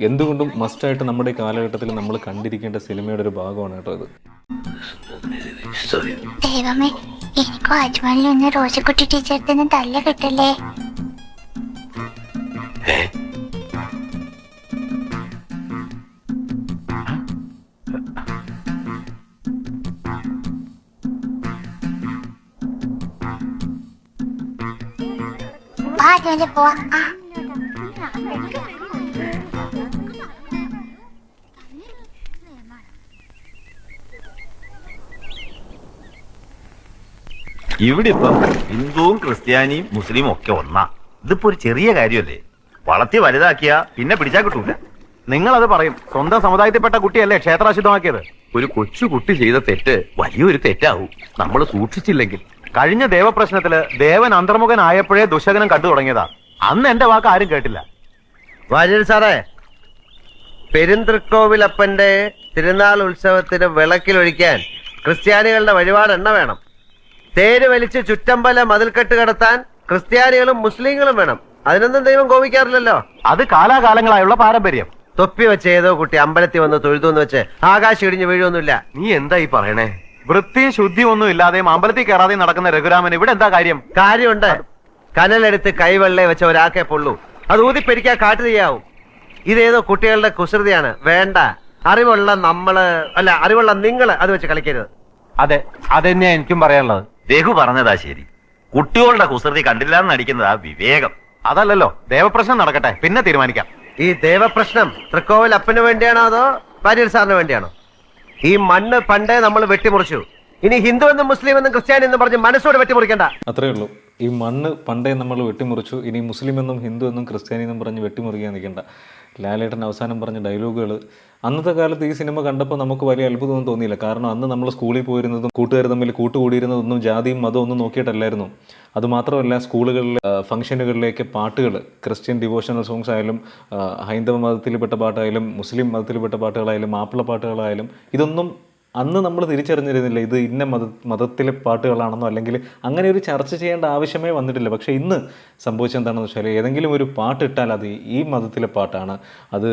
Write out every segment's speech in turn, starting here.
എന്തുകൊണ്ടും മസ്റ്റായിട്ട് നമ്മുടെ കാലഘട്ടത്തിൽ നമ്മൾ കണ്ടിരിക്കേണ്ട സിനിമയുടെ ഒരു ഭാഗമാണ് കേട്ടോ ഇത്. ദൈവമേ എനിക്കും അജ്മലിൽ നിന്ന് റോസക്കുട്ടി ടീച്ചർക്ക് നിന്ന് തല്ല കിട്ടല്ലേ? പോവാ. ഇവിടെ ഇപ്പം ഹിന്ദുവും ക്രിസ്ത്യാനിയും മുസ്ലിമും ഒക്കെ ഒന്നാ. ഇതിപ്പോ ഒരു ചെറിയ കാര്യമല്ലേ വളർത്തി വലുതാക്കിയ പിന്നെ പിടിച്ചാ കിട്ടൂല. നിങ്ങൾ അത് പറയും സ്വന്തം സമുദായത്തിൽപ്പെട്ട കുട്ടിയല്ലേ ക്ഷേത്രാശുദ്ധമാക്കിയത്? ഒരു കൊച്ചു കുട്ടി ചെയ്ത തെറ്റ് വലിയൊരു തെറ്റാവും. നമ്മൾ സൂക്ഷിച്ചില്ലെങ്കിൽ. കഴിഞ്ഞ ദേവപ്രശ്നത്തിൽ ദേവൻ അന്തർമുഖനായപ്പോഴേ ദുശകനം കണ്ടു തുടങ്ങിയതാ. അന്ന് എന്റെ വാക്ക് ആരും കേട്ടില്ല. വാര്യർ സാറേ പെരുന്തൃക്കോവിലപ്പന്റെ തിരുനാൾ ഉത്സവത്തിന് വിളക്കിലൊഴിക്കാൻ ക്രിസ്ത്യാനികളുടെ വഴിപാട് എണ്ണ വേണം. തേര് വലിച്ച് ചുറ്റമ്പല മതിൽക്കെട്ട് കടത്താൻ ക്രിസ്ത്യാനികളും മുസ്ലിങ്ങളും വേണം. അതിനൊന്നും ദൈവം കോപിക്കാറില്ലല്ലോ. അത് കാലാകാലങ്ങളായുള്ള പാരമ്പര്യം. തൊപ്പി വെച്ച് ഏതോ കുട്ടി അമ്പലത്തിൽ വന്ന് തൊഴുതു എന്ന് വെച്ച് ആകാശം ഇടിഞ്ഞ് വീഴൊന്നുമില്ല നീ എന്താ ഈ പറയണേ? വൃത്തിയും ശുദ്ധി ഒന്നും ഇല്ലാതെയും അമ്പലത്തിൽ കയറാതെ നടക്കുന്ന രഘുരാമൻ ഇവിടെ എന്താ കാര്യം? കാര്യമുണ്ട്. കനലെടുത്ത് കൈവെള്ളേ വെച്ച ഒരാക്കേ പൊള്ളൂ. അത് ഊതിപ്പെരിക്കാ കാട്ടു ചെയ്യാവും ഇതേതോ കുട്ടികളുടെ കുസൃതിയാണ്. വേണ്ട. അറിവുള്ള നമ്മൾ അല്ല അറിവുള്ള നിങ്ങൾ അത് വെച്ച് കളിക്കരുത്. അതെ അതന്നെയാ എനിക്കും പറയാനുള്ളത്. രഘു പറഞ്ഞതാ ശരി. കുട്ടികളുടെ കുസൃതി കണ്ടില്ല എന്ന് നടിക്കുന്നതാ വിവേകം. അതല്ലല്ലോ ദേവപ്രശ്നം നടക്കട്ടെ പിന്നെ തീരുമാനിക്കാം. ഈ ദേവപ്രശ്നം തൃക്കോവിൽ അപ്പന് വേണ്ടിയാണോ അതോ വാര്യർ സാറിന് വേണ്ടിയാണോ? ഈ മണ്ണ് പണ്ടേ നമ്മൾ വെട്ടിമുറിച്ചു. ഇനി ഹിന്ദു എന്നും മുസ്ലിം എന്നും ക്രിസ്ത്യാനി എന്നും പറഞ്ഞ് മനസ്സോട് വെട്ടിമുറിക്കണ്ട. അത്രേ ഉള്ളൂ. ഈ മണ്ണ് പണ്ടേ നമ്മൾ വെട്ടിമുറിച്ചു ഇനി മുസ്ലിം എന്നും ഹിന്ദു എന്നും ക്രിസ്ത്യാനി എന്നും പറഞ്ഞ് വെട്ടിമുറിക്കാൻ നിൽക്കണ്ട. ലാലേട്ടൻ അവസാനം പറഞ്ഞ ഡയലോഗുകൾ അന്നത്തെ കാലത്ത് ഈ സിനിമ കണ്ടപ്പോൾ നമുക്ക് വലിയ അത്ഭുതമൊന്നും തോന്നിയില്ല. കാരണം അന്ന് നമ്മൾ സ്കൂളിൽ പോയിരുന്നതും കൂട്ടുകാർ തമ്മിൽ കൂട്ടുകൂടിയിരുന്നതൊന്നും ജാതിയും മതവും ഒന്നും നോക്കിയിട്ടല്ലായിരുന്നു. അതുമാത്രമല്ല സ്കൂളുകളിലെ ആ, ഫംഗ്ഷനുകളിലേക്ക് പാട്ടുകൾ ക്രിസ്ത്യൻ ഡിവോഷണൽ സോങ്സ് ആയാലും ഹൈന്ദവ മതത്തിൽപ്പെട്ട പാട്ടായാലും മുസ്ലിം മതത്തിൽപ്പെട്ട പാട്ടുകളായാലും മാപ്പിള പാട്ടുകളായാലും ഇതൊന്നും അന്ന് നമ്മൾ തിരിച്ചറിഞ്ഞിരുന്നില്ല ഇത് ഇന്ന മത മതത്തിലെ പാട്ടുകളാണെന്നോ അല്ലെങ്കിൽ അങ്ങനെ ഒരു ചർച്ച ചെയ്യേണ്ട ആവശ്യമേ വന്നിട്ടില്ല. പക്ഷേ ഇന്ന് സംഭവിച്ചത് എന്താണെന്ന് വെച്ചാൽ ഏതെങ്കിലും ഒരു പാട്ടിട്ടാൽ അത് ഈ മതത്തിലെ പാട്ടാണ്. അത്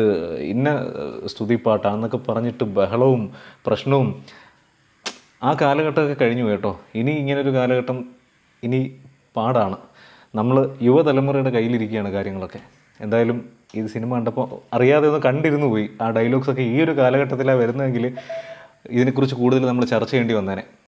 ഇന്ന സ്തുതി പാട്ടാണെന്നൊക്കെ പറഞ്ഞിട്ട് ബഹളവും പ്രശ്നവും ആ കാലഘട്ടമൊക്കെ കഴിഞ്ഞു കേട്ടോ. ഇനി ഇങ്ങനൊരു കാലഘട്ടം ഇനി പാടാണ്. നമ്മൾ യുവതലമുറയുടെ കയ്യിലിരിക്കുകയാണ് കാര്യങ്ങളൊക്കെ. എന്തായാലും ഈ സിനിമ കണ്ടപ്പോൾ അറിയാതെ ഒന്ന് കണ്ടിരുന്നു പോയി. ആ ഡയലോഗ്സൊക്കെ ഈ ഒരു കാലഘട്ടത്തിലാണ് വരുന്നതെങ്കിൽ ഇതിനെക്കുറിച്ച് കൂടുതൽ നമ്മൾ ചർച്ച ചെയ്യേണ്ടി വന്നേനെ.